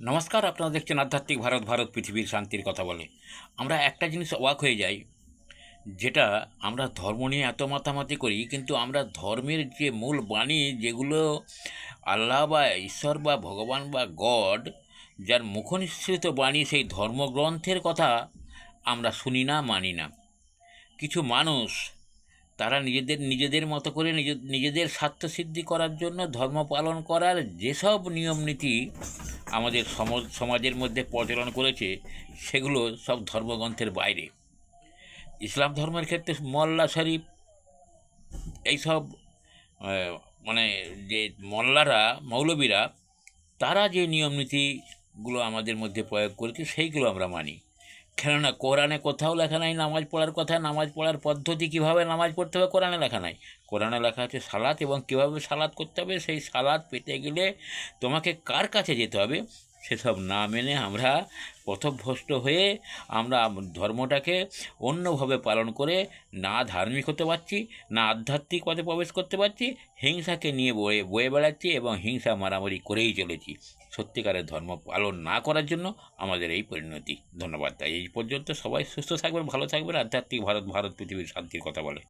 নমস্কার, আপনারা দেখছেন আধ্যাত্মিক ভারত ভারত পৃথিবীর শান্তির কথা বলে। আমরা একটা জিনিস অবাক হয়ে যাই, যেটা আমরা ধর্ম নিয়ে এত মাতামাতি করি, কিন্তু আমরা ধর্মের যে মূল বাণী যেগুলো আল্লাহ বা ঈশ্বর বা ভগবান বা গড, যার মুখনিসৃত বাণী সেই ধর্মগ্রন্থের কথা আমরা শুনি না, মানি না। কিছু মানুষ তারা নিজেদের নিজেদের মতো করে নিজে, নিজেদের স্বার্থসিদ্ধি করার জন্য ধর্ম পালন করার যেসব নিয়ম নীতি আমাদের সম- সমাজের মধ্যে প্রচলন করেছে, সেগুলো সব ধর্মগ্রন্থের বাইরে। ইসলাম ধর্মের ক্ষেত্রে মোল্লা শরীফ, এইসব মানে যে মোল্লারা, মৌলবীরা, তারা যে নিয়ম নীতিগুলো আমাদের মধ্যে প্রয়োগ করেছে, সেইগুলো আমরা মানি। কেননা কোরআনে কোথাও লেখা নাই, নামাজ পড়ার কথা নামাজ পড়ার পদ্ধতি কীভাবে নামাজ পড়তে হবে কোরআনে লেখা নাই। কোরআনে লেখা আছে সালাদ এবং কীভাবে সালাদ করতে হবে, সেই সালাদ পেতে গেলে তোমাকে কার কাছে যেতে হবে? সেসব না মেনে আমরা পথভ্রষ্ট হয়ে আমরা ধর্মটাকে অন্যভাবে পালন করে না ধার্মিক হতে পারছি, না আধ্যাত্মিক পথে প্রবেশ করতে পারছি, হিংসাকে নিয়ে বয়ে বয়ে বেড়াচ্ছি এবং হিংসা মারামারি করেই চলেছি। সত্যিকারের ধর্ম পালন না করার জন্য আমাদের এই পরিণতি। ধন্যবাদ। তাই এই পর্যন্ত সবাই সুস্থ থাকবেন, ভালো থাকবেন। আধ্যাত্মিক ভারত ভারত পৃথিবীর শান্তির কথা বলে।